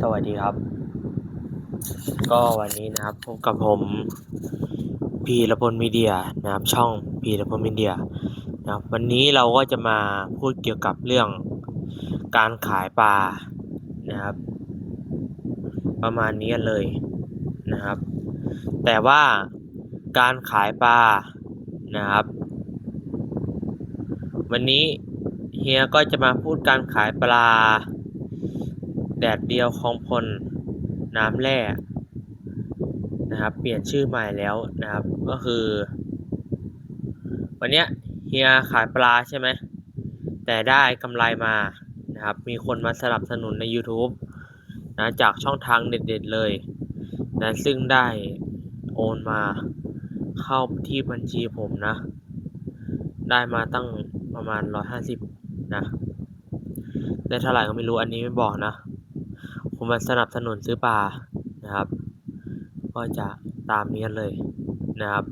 สวัสดีครับ ก็วันนี้นะครับพบกับผมพีรพลมีเดียนะครับ ช่องพีรพลมีเดียนะครับ วันนี้เราก็จะมาพูดเกี่ยวกับเรื่องการขายปลานะครับ ประมาณนี้เลยนะครับ แต่ว่าการขายปลานะครับ วันนี้เฮียก็จะมาพูดการขายปลา แดดเดียวคลองพลน้ำแร่นะครับ เปลี่ยนชื่อใหม่แล้วนะครับ ก็คือ วันเนี้ยเฮียขายปลาใช่ไหม แต่ได้กำไรมานะครับ มีคนมาสนับสนุนใน YouTube นะจากช่องทางเด็ดๆเลยนะซึ่งได้โอนมาเข้าที่บัญชีผมนะ ได้มาตั้งประมาณร้อยห้าสิบนะ ได้เท่าไหร่ก็ไม่รู้อันนี้ไม่บอกนะ ผมมาสนับสนุนซื้อปลานะครับ ก็จะตามนี้นเลยนะครับ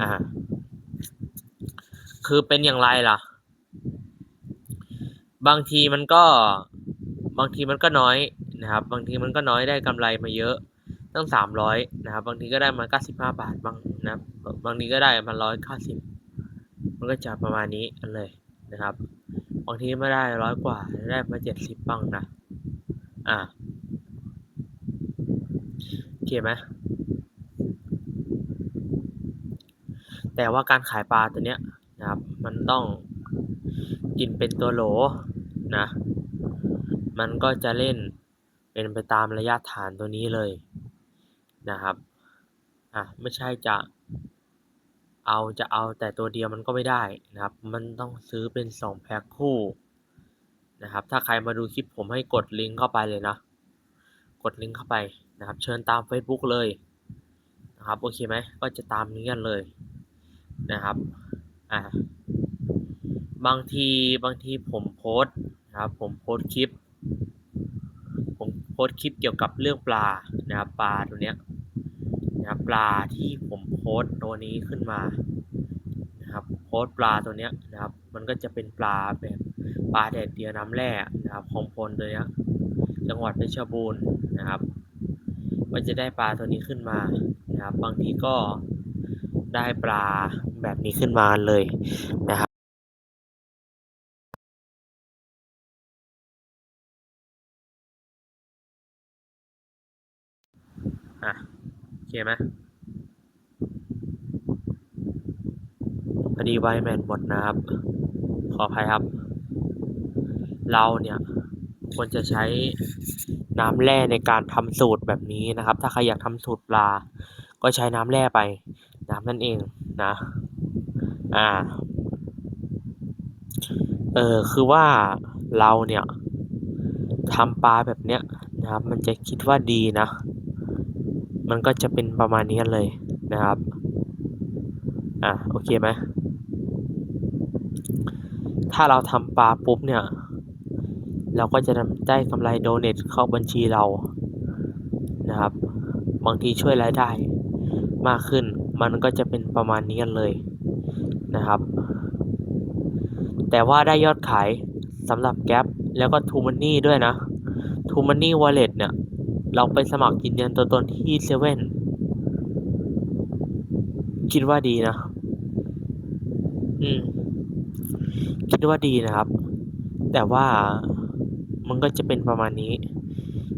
อ่าคือเป็นอย่างไรล่ะ บางทีมันก็บางทีมันก็น้อยนะครับ บางทีมันก็น้อยได้กำไรมาเยอะตั้งสามร้อยนะครับ บางทีก็ได้มาเก้าสิบห้าบาทบางนะบบางทีก็ได้มาร้อยเก้าสิบมันก็จะประมาณนี้กันเลยนะครับ บางทีไม่ได้ร้อยกว่าได้มาเจ็ดสิบบ้างนะ อ่าโอเคไหมแต่ว่าการขายปลาตัวเนี้ยนะครับ มันต้องกินเป็นตัวโหลนะ มันก็จะเล่นเป็นไปตามระยะฐานตัวนี้เลยนะครับ อะไม่ใช่จะเอาจะเอาแต่ตัวเดียวมันก็ไม่ได้นะครับ มันต้องซื้อเป็นสองแพ็คคู่ นะครับ ถ้าใครมาดูคลิปผมให้กดลิงก์เข้าไปเลยนะ กดลิงก์เข้าไปนะครับ เชิญตาม Facebook เลยนะครับ โอเคไหม ก็จะตามนี้กันเลยนะครับ อ่า บางทีบางทีผมโพสนะครับ ผมโพสคลิป ผมโพสคลิปเกี่ยวกับเรื่องปลานะครับปลาตัวเนี้ยนะครับปลาที่ผมโพสตัวนี้ขึ้นมานะครับโพสปลาตัวเนี้ยนะครับ มันก็จะเป็นปลาแบบ ปลาแดดเดียวน้ำแร่นะครับของพลตัวเนี้ยจังหวัดเพชรบูรณ์นะครับก็จะได้ปลาตัวนี้ขึ้นมานะครับ บางทีก็ได้ปลาแบบนี้ขึ้นมาเลยนะครับอะโอเคไหมพอดีไวแมนหมดนะครับ ขออภัยครับ เราเนี่ยควรจะใช้น้ำแร่ในการทำสูตรแบบนี้นะครับ ถ้าใครอยากทำสูตรปลา ก็ใช้น้ำแร่ไปนะครับนั่นเองนะ อ่า เออคือว่าเราเนี่ยทำปลาแบบเนี้ยนะครับ มันจะคิดว่าดีนะ มันก็จะเป็นประมาณนี้เลยนะครับ อะโอเคไหมถ้าเราทำปลาปุ๊บเนี่ย เราก็จะได้กำไรโดเนทเข้าบัญชีเรานะครับ บางทีช่วยรายได้มากขึ้น มันก็จะเป็นประมาณนี้กันเลยนะครับ แต่ว่าได้ยอดขายสำหรับแก๊ปแล้วก็ทูมันนี่ด้วยนะทูมันนี่วอลเล็ตเนี่ย เราไปสมัครยืนยันตัวตนที่เซเว่นคิดว่าดีนะ อืม คิดว่าดีนะครับ แต่ว่า มันก็จะเป็นประมาณนี้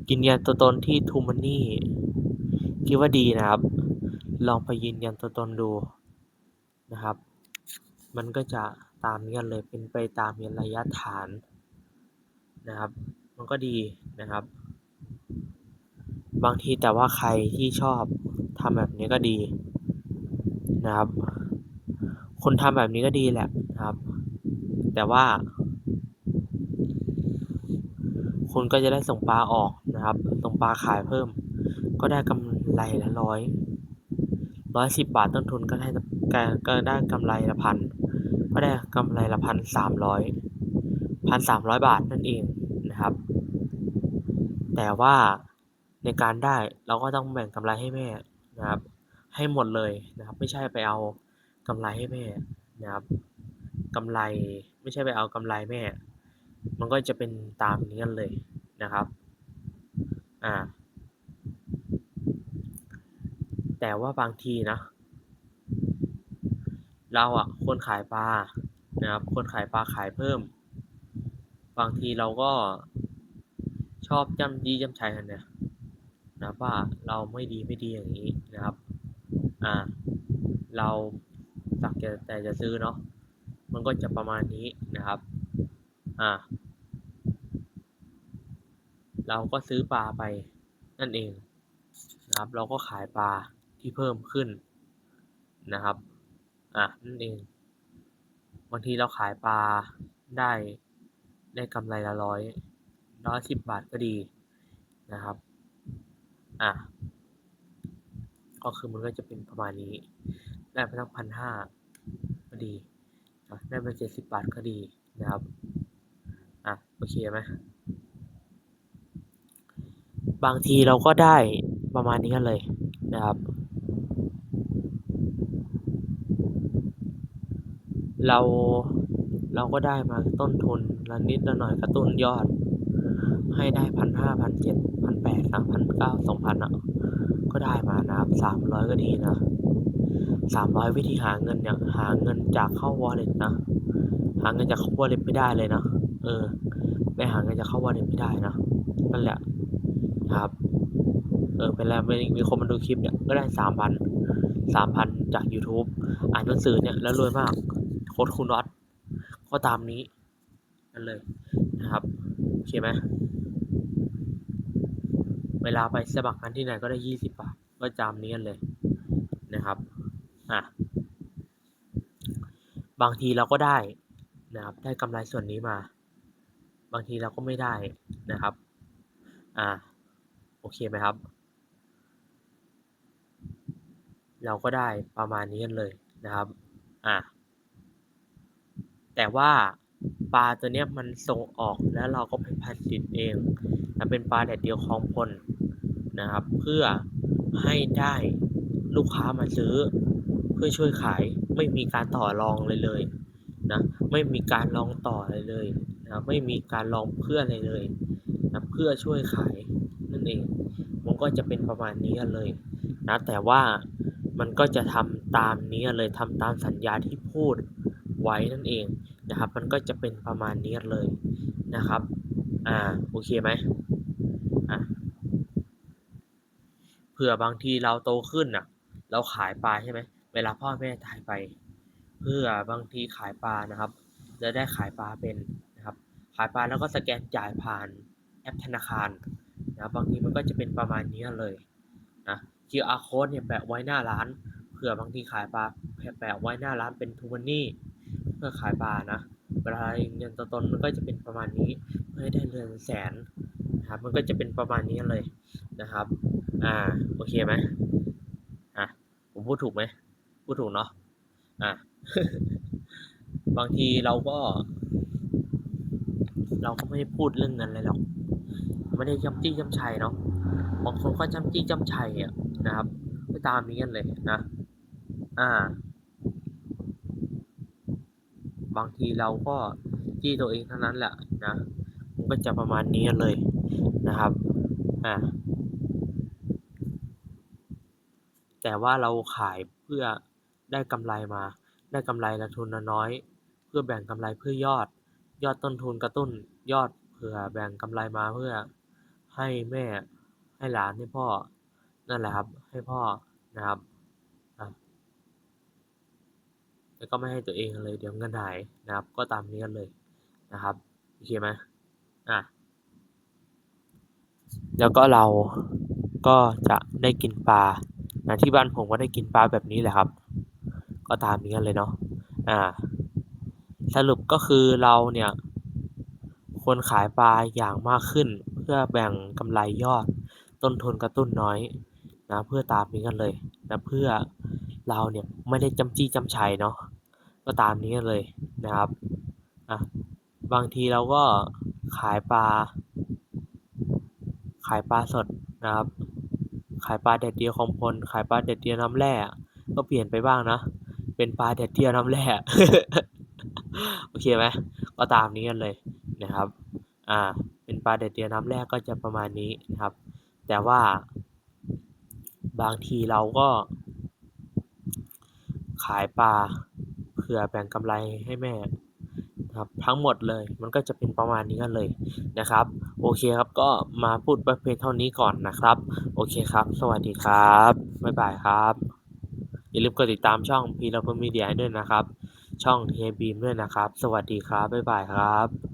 ยืนยันตัวตนที่ทูมันนี่คิดว่าดีนะครับ ลองไปยืนยันตัวตนดูนะครับ มันก็จะตามนี้กันเลยเป็นไปตามระยะฐานนะครับ มันก็ดีนะครับ บางทีแต่ว่าใครที่ชอบทำแบบนี้ก็ดีนะครับ คนทำแบบนี้ก็ดีแหละนะครับ แต่ว่า คุณก็จะได้ส่งปลาออกนะครับ ส่งปลาขายเพิ่ม ก็ได้กำไรละร้อยร้อยสิบบาทต้นทุนก็ได้ก็ได้กำไรละพันก็ได้กำไรละพันสามร้อยพันสามร้อยบาทนั่นเองนะครับ แต่ว่าในการได้เราก็ต้องแบ่งกำไรให้แม่นะครับ ให้หมดเลยนะครับ ไม่ใช่ไปเอากำไรให้แม่นะครับกำไรไม่ใช่ไปเอากำไรแม่ มันก็จะเป็นตามนี้กันเลยนะครับ อ่า แต่ว่าบางทีนะ เราอะควรขายปลา นะครับควรขายปลาขายเพิ่ม บางทีเราก็ชอบจำจี้จำชัยกันเนี่ยนะว่าเราไม่ดีไม่ดีอย่างนี้นะครับ อ่า เราสักแต่จะซื้อเนาะ มันก็จะประมาณนี้นะครับ อ่า เราก็ซื้อปลาไปนั่นเองนะครับ เราก็ขายปลาที่เพิ่มขึ้นนะครับ อะนั่นเอง บางทีเราขายปลาได้ได้กำไรละร้อยร้อยสิบบาทก็ดีนะครับ อะ ก็คือมันก็จะเป็นประมาณนี้ ได้ไปทั้งพันห้าก็ดีนะได้ไปเจ็ดสิบบาทก็ดีนะครับ อะโอเคไหมบางทีเราก็ได้ประมาณนี้กันเลยนะครับ เราเราก็ได้มาต้นทุนละนิดละหน่อยกระตุ้นยอด ให้ได้พันห้าพันเจ็ดพันแปดนะพันเก้าสองพันอะก็ได้มานะครับสามร้อยก็ดีนะสามร้อยวิธีหาเงินเนี่ยหาเงินจากเข้าวอลเล็ตนะ หาเงินจากเข้าวอลเล็ตไม่ได้เลยนะ เออไม่หาเงินจากเข้าวอลเล็ตไม่ได้นะนั่นแหละครับ เออเป็นแล้วมีมีคนมาดูคลิปเนี่ยก็ได้สามพันสามพันจาก YouTube อ่านหนังสือเนี่ยแล้วรวยมาก โค้ดคุณน็อตก็ตามนี้นั่นเลยนะครับโอเคไหมเวลาไปสมัครงานที่ไหนก็ได้ยี่สิบบาทก็จำนี้กันเลยนะครับอะบางทีเราก็ได้นะครับได้กำไรส่วนนี้มา บางทีเราก็ไม่ได้นะครับ อ่า โอเคไหมครับ เราก็ได้ประมาณนี้กันเลยนะครับ อะแต่ว่าปลาตัวเนี้ยมันส่งออกแล้วเราก็ไปผลิตเองนะเป็นปลาแดดเดียวคลองพลนะครับ เพื่อให้ได้ลูกค้ามาซื้อ เพื่อช่วยขายไม่มีการต่อรองเลยเลยนะไม่มีการลองต่ออะไรเลย นะไม่มีการลองเพื่ออะไรเลยนะเพื่อช่วยขายนั่นเอง มันก็จะเป็นประมาณนี้เลยนะแต่ว่ามันก็จะทำตามนี้เลยทำตามสัญญาที่พูดไว้นั่นเองนะครับ มันก็จะเป็นประมาณนี้เลยนะครับ อ่าโอเคไหมอะเผื่อบางทีเราโตขึ้นอะเราขายปลาใช่ไหมเวลาพ่อแม่ตายไป เพื่อบางทีขายปลานะครับ จะได้ขายปลาเป็น ขายปลาแล้วก็สแกนจ่ายผ่านแอปธนาคารนะบางทีมันก็จะเป็นประมาณนี้เลยนะ QR code เนี่ยแปะไว้หน้าร้านเผื่อบางทีขายปลาแปะไว้หน้าร้านเป็นทูมันนี่เพื่อขายปลานะเวลาเงินตัวตนมันก็จะเป็นประมาณนี้เพื่อให้ได้เรือนแสนนะครับมันก็จะเป็นประมาณนี้เลยนะครับอ่าโอเคไหมอะผมพูดถูกไหมพูดถูกเนาะอะบางทีเราก็ เราก็ไม่ได้พูดเรื่องเงินเลยหรอกไม่ได้จำจี้จำชัยเนาะบางคนก็จำจี้จำชัยอะนะครับก็ตามนี้กันเลยนะ อ่า บางทีเราก็จี้ตัวเองเท่านั้นแหละนะมันก็จะประมาณนี้กันเลยนะครับ อ่า แต่ว่าเราขายเพื่อได้กำไรมา ได้กำไรละทุนน้อย เพื่อแบ่งกำไรเพื่อยอด ยอดต้นทุนกระตุ้นยอดเผื่อแบ่งกำไรมาเพื่อให้แม่ให้หลานให้พ่อ นั่นแหละครับ ให้พ่อนะครับอะแล้วก็ไม่ให้ตัวเองเลยเดี๋ยวเงินหายนะครับ ก็ตามนี้กันเลยนะครับโอเคไหมอะแล้วก็เราก็จะได้กินปลานะที่บ้านผมก็ได้กินปลาแบบนี้แหละครับ ก็ตามนี้กันเลยเนาะอ่า สรุปก็คือเราเนี่ยควรขายปลาอย่างมากขึ้น เพื่อแบ่งกำไรยอด ต้นทุนกระตุ้นน้อยนะเพื่อตามนี้กันเลยนะเพื่อเราเนี่ยไม่ได้จำจี้จำชัยเนาะก็ตามนี้กันเลยนะครับอะบางทีเราก็ขายปลา ขายปลาสดนะครับ ขายปลาแดดเดียวของพล ขายปลาแดดเดียวน้ำแร่ก็เปลี่ยนไปบ้างนะ เป็นปลาแดดเดียวน้ำแร่ โอเคไหมก็ตามนี้กันเลยนะครับ อ่า เป็นปลาแดดเดียวน้ำแรกก็จะประมาณนี้นะครับ แต่ว่าบางทีเราก็ ขายปลาเผื่อแบ่งกำไรให้แม่ครับทั้งหมดเลยมันก็จะเป็นประมาณนี้กันเลยนะครับ โอเคครับก็มาพูดไว้เพียงเท่านี้ก่อนนะครับ โอเคครับ สวัสดีครับ บ๊ายบายครับ อย่าลืมกดติดตามช่องพีระพมีเดียด้วยนะครับ ช่องเทบีมด้วยนะครับ สวัสดีครับ บ๊ายบายครับ